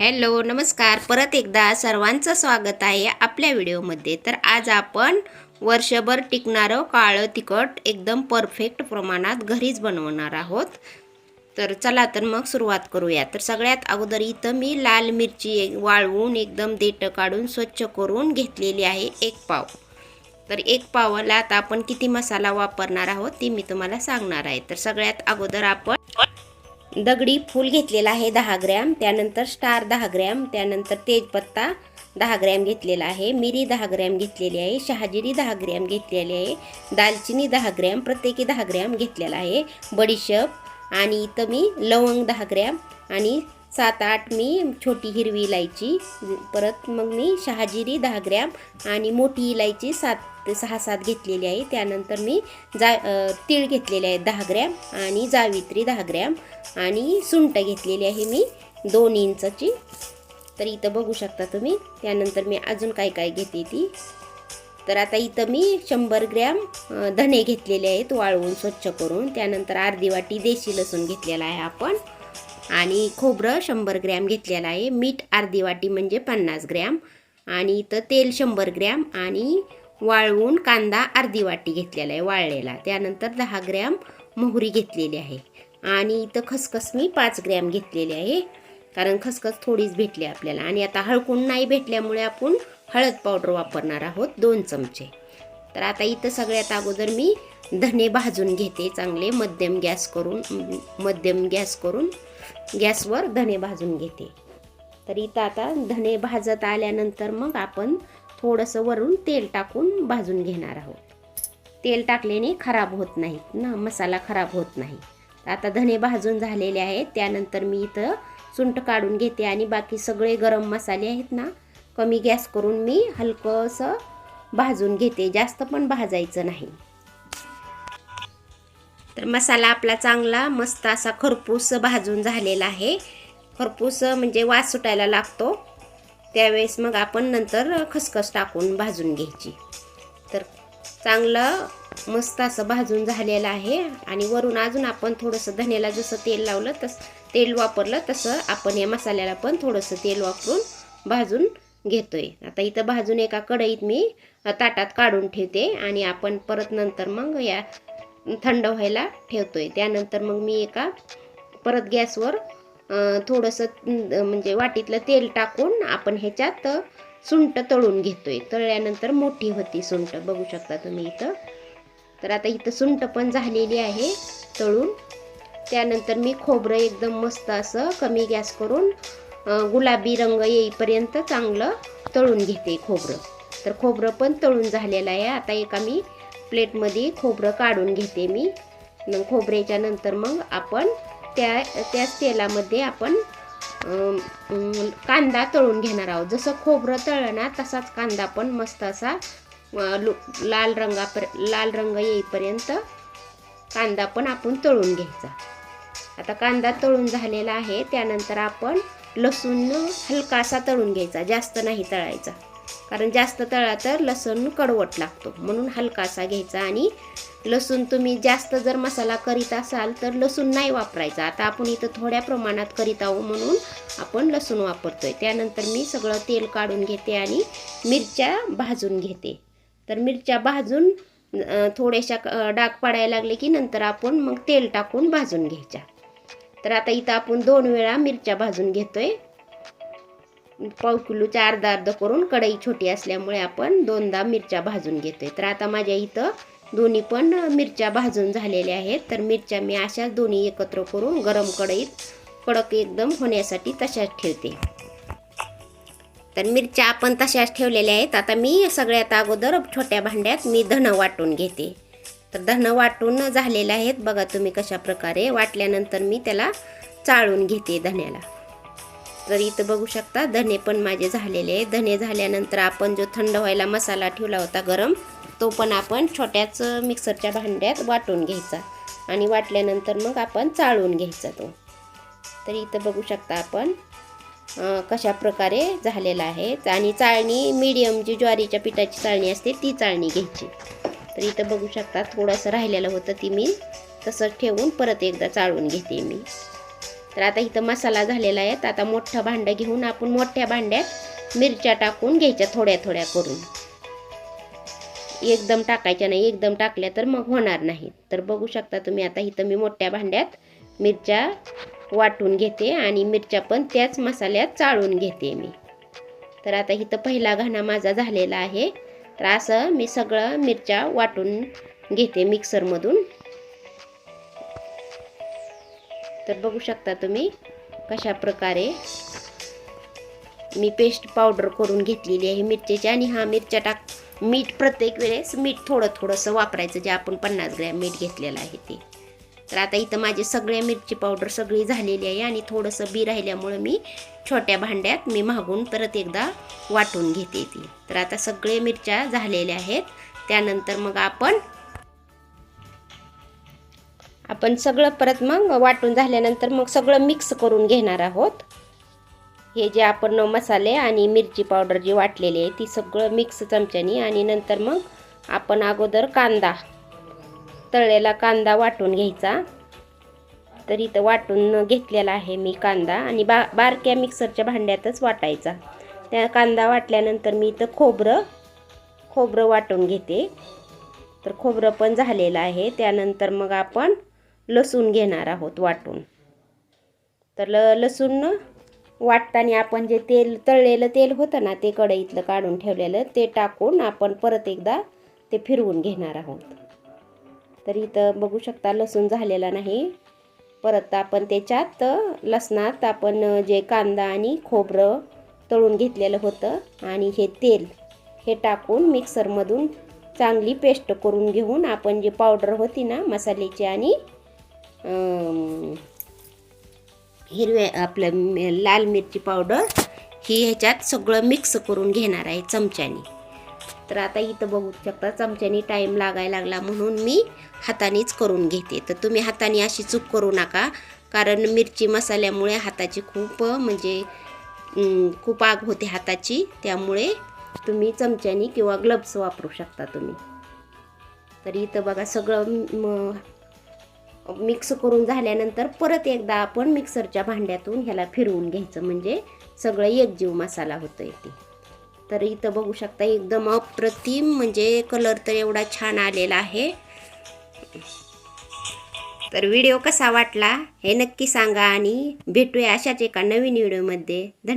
Hello नमस्कार. परत एकदा सर्वांचं स्वागत आहे आपल्या व्हिडिओमध्ये. तर आज आपण वर्षभर टिकणारं काळं तिखट एकदम परफेक्ट प्रमाणात घरीच बनवणार आहोत. तर चला तर मग सुरुवात करूया. तर सगळ्यात अगोदर इथं मी लाल मिरची एक- वाळवून एकदम देठं काढून स्वच्छ करून घेतलेली आहे एक पाव. तर एक पावाला आता आपण किती मसाला वापरणार आहोत ते मी तुम्हाला सांगणार आहे. तर सगळ्यात अगोदर आपण दगडी फूल घेतलेला आहे दहा ग्रॅम त्यानंतर स्टार दहा ग्रॅम त्यानंतर तेजपत्ता दहा ग्रॅम घेतलेला आहे मिरी दहा ग्रॅम घेतलेली आहे शहाजिरी दहा ग्रॅम घेतलेली आहे दालचिनी दहा ग्रॅम प्रत्येकी दहा ग्रॅम घेतलेला आहे बडीशेप आणि इथं मी लवंग दहा ग्रॅम आणि सात आठ मी छोटी हिरवी इलायची परत मग मी शहाजिरी दहा ग्रॅम आणि मोठी इलायची सात सहा सात घेतलेली आहे. त्यानंतर मी जा तीळ घेतलेले आहे दहा ग्रॅम आणि जावित्री दहा ग्रॅम आणि सुंट घेतलेली आहे मी दोन इंचची. तर इथं बघू शकता तुम्ही त्यानंतर मी अजून काय काय घेते ती. तर आता इथं मी शंभर ग्रॅम धने घेतलेले आहेत वाळवून स्वच्छ करून. त्यानंतर अर्धी वाटी देशी लसूण घेतलेला आहे आपण. आणि खोबरं शंभर ग्रॅम घेतलेलं आहे. मीठ अर्धी वाटी म्हणजे पन्नास ग्रॅम. आणि इथं तेल शंभर ग्रॅम आणि वाळवून कांदा अर्धी वाटी घेतलेला आहे वाळलेला. त्यानंतर दहा ग्रॅम मोहरी घेतलेली आहे. आणि इथं खसखस मी पाच ग्रॅम घेतलेली आहे. कारण खसखस थोडीच भेटली आपल्याला. आणि आता हळकून नाही भेटल्यामुळे आपण हळद पावडर वापरणार आहोत दोन चमचे. तर आता इथं सगळ्यात अगोदर मी धने भाजून घेते चांगले मध्यम गॅस करून मध्यम गॅस करून गॅसवर धने भाजून घेते. तर इथं आता धने भाजत आल्यानंतर मग आपण थोडंसं वरून तेल टाकून भाजून घेणार आहोत. तेल टाकल्याने खराब होत नाहीत ना मसाला खराब होत नाही. आता धने भाजून झालेले आहेत त्यानंतर मी इथं चुंट काढून घेते आणि बाकी सगळे गरम मसाले आहेत ना कमी गॅस करून मी हलकंसं भाजून घेते. जास्त पण भाजायचं नाही. तर मसाला आपला चांगला मस्त असा खरपूस भाजून झालेला आहे. खरपूस म्हणजे वास सुटायला लागतो. त्यावेळेस मग आपण नंतर खसखस टाकून भाजून घ्यायची. तर चांगलं मस्त असं भाजून झालेलं आहे. आणि वरून अजून आपण थोडंसं धनेला जसं तेल लावलं तस तेल वापरलं तसं आपण या मसाल्याला पण थोडंसं तेल वापरून भाजून घेतोय. आता इथं भाजून एका कढईत मी ताटात काढून ठेवते आणि आपण परत नंतर मग या थंड व्हायला ठेवतोय. त्यानंतर मग मी एका परत गॅसवर थोडंसं म्हणजे वाटीतलं तेल टाकून आपण ह्याच्यात सुंट तळून घेतोय. तळल्यानंतर मोठी होती सुंट बघू शकता तुम्ही इथं. तर आता इथं सुंट पण झालेली आहे तळून. त्यानंतर मी खोबरं एकदम मस्त असं कमी गॅस करून गुलाबी रंग येईपर्यंत चांगलं तळून घेते खोबरं. तर खोबरं पण तळून झालेलं आहे. आता एका मी प्लेटमध्ये खोबरं काढून घेते मी. मग खोबऱ्याच्या नंतर मग आपण त्या त्याच तेलामध्ये आपण कांदा तळून घेणार आहोत. जसं खोबरं तळणार तसाच कांदा पण मस्त असा लाल रंगापर लाल रंग येईपर्यंत कांदा पण आपण तळून घ्यायचा. आता कांदा तळून झालेला आहे. त्यानंतर आपण लसूण हलकासा तळून घ्यायचा जास्त नाही तळायचा. कारण जास्त तळा तर लसूण कडवट लागतो. म्हणून हलकासा घ्यायचा आणि लसूण तुम्ही जास्त जर मसाला करीत असाल तर लसूण नाही वापरायचा. आता आपण इथं थोड्या प्रमाणात करीत आहोत म्हणून आपण लसूण वापरतोय. त्यानंतर मी सगळं तेल काढून घेते आणि मिरच्या भाजून घेते. तर मिरच्या भाजून थोड्याशा डाग पडायला लागले की नंतर आपण मग तेल टाकून भाजून घ्यायच्या. तर आता इथं आपण दोन वेळा मिरच्या भाजून घेतोय. पाव किलोच्या अर्धा अर्ध करून कढई छोटी असल्यामुळे आपण दोनदा मिरच्या भाजून घेतोय. तर आता माझ्या इथं दोन्ही पण मिरच्या भाजून झालेल्या आहेत. तर मिरच्या मी अशाच दोन्ही एकत्र करून गरम कढईत कडक एकदम होण्यासाठी तशाच ठेवते. तर मिरच्या आपण तशाच ठेवलेल्या आहेत. आता मी सगळ्यात अगोदर छोट्या भांड्यात मी धनं वाटून घेते. तर धनं वाटून झालेले आहेत. बघा तुम्ही कशा प्रकारे वाटल्यानंतर मी त्याला चाळून घेते धण्याला. तर इथं बघू शकता धने पण माझे झालेले आहे धने झाल्यानंतर आपण जो थंड व्हायला मसाला ठेवला होता गरम तो पण आपण छोट्याच मिक्सरच्या भांड्यात वाटून घ्यायचा. आणि वाटल्यानंतर मग आपण चाळून घ्यायचा तो. तर इथं बघू शकता आपण कशा प्रकारे झालेला आहे. आणि चाळणी मीडियम जी ज्वारीच्या पिठाची चाळणी असते ती चाळणी घ्यायची. तर इथं बघू शकता थोडंसं राहिलेलं होतं ती मी. तसंच ठेवून परत एकदा चाळून घेते मी. तर आता इथं मसाला झालेला आहे. आता मोठं भांडं घेऊन आपण मोठ्या भांड्यात मिरच्या टाकून घ्यायच्या थोड्या थोड्या करून. एकदम टाकायच्या नाही एकदम टाकल्या तर मग होणार नाही. तर बघू शकता तुम्ही आता इथं मी मोठ्या भांड्यात मिरच्या वाटून घेते आणि मिरच्या पण त्याच मसाल्यात चाळून घेते मी. तर आता इथं पहिला घाणा माझा झालेला आहे. तर असं मी सगळं मिरच्या वाटून घेते मिक्सरमधून. तर बघू शकता तुम्ही कशा प्रकारे मी पेस्ट पावडर करून घेतलेली आहे मिरचीची आणि हा मिरच्या टाक मीठ प्रत्येक वेळेस मीठ थोडं थोडंसं वापरायचं जे आपण पन्नास ग्रॅम मीठ घेतलेलं आहे ते. तर आता इथं माझी सगळ्या मिरची पावडर सगळी झालेली आहे आणि थोडंसं बी राहिल्यामुळं मी छोट्या भांड्यात मी मागून परत एकदा वाटून घेते ती. तर आता सगळे मिरच्या झालेल्या आहेत. त्यानंतर मग आपण आपण सगळं परत मग वाटून झाल्यानंतर मग सगळं मिक्स करून घेणार आहोत. हे जे आपण मसाले आणि मिरची पावडर जी वाटलेली आहे ती सगळं मिक्स चमच्यानी आणि नंतर मग आपण अगोदर कांदा तळलेला कांदा वाटून घ्यायचा. तर इथं वाटून घेतलेला आहे मी कांदा आणि बा बारक्या मिक्सरच्या भांड्यातच वाटायचा. त्या कांदा वाटल्यानंतर मी इथं खोबरं खोबरं वाटून घेते. तर खोबरं पण झालेलं आहे. त्यानंतर मग आपण लसूण घेणार आहोत वाटून. तर ल लसूण वाटताना आपण जे तेल तळलेलं तेल होतं ना ते कढईतलं काढून ठेवलेलं ते टाकून आपण परत एकदा ते फिरवून घेणार आहोत. तर इथं बघू शकता लसूण झालेला नाही. परत आपण त्याच्यात लसणात आपण जे कांदा आणि खोबरं तळून घेतलेलं होतं आणि हे तेल हे टाकून मिक्सरमधून चांगली पेस्ट करून घेऊन आपण जी पावडर होती ना मसाल्याची आणि हिरव्या आपलं लाल मिरची पावडर ही ह्याच्यात सगळं मिक्स करून घेणार आहे चमच्यानी. तर आता इथं बघू शकता चमच्यानी टाईम लागायला लागला म्हणून मी हातानेच करून घेते. तर तुम्ही हाताने अशी चूक करू नका. कारण मिरची मसाल्यामुळे हाताची खूप म्हणजे खूप आग होते हाताची. त्यामुळे तुम्ही चमच्यानी किंवा ग्लब्स वापरू शकता तुम्ही. तर इथं बघा सगळं मिक्स करून झाल्यानंतर परत एकदा आपण मिक्सरच्या भांड्यातून ह्याला फिरवून घ्यायचं. म्हणजे सगळं एकजीव मसाला होतं इथे तर इथं बघू शकता एकदम अप्रतिम म्हणजे कलर तर एवढा छान आलेला आहे. तर व्हिडिओ कसा वाटला हे नक्की सांगा आणि भेटूया अशाच एका नवीन व्हिडिओमध्ये धन्यवाद.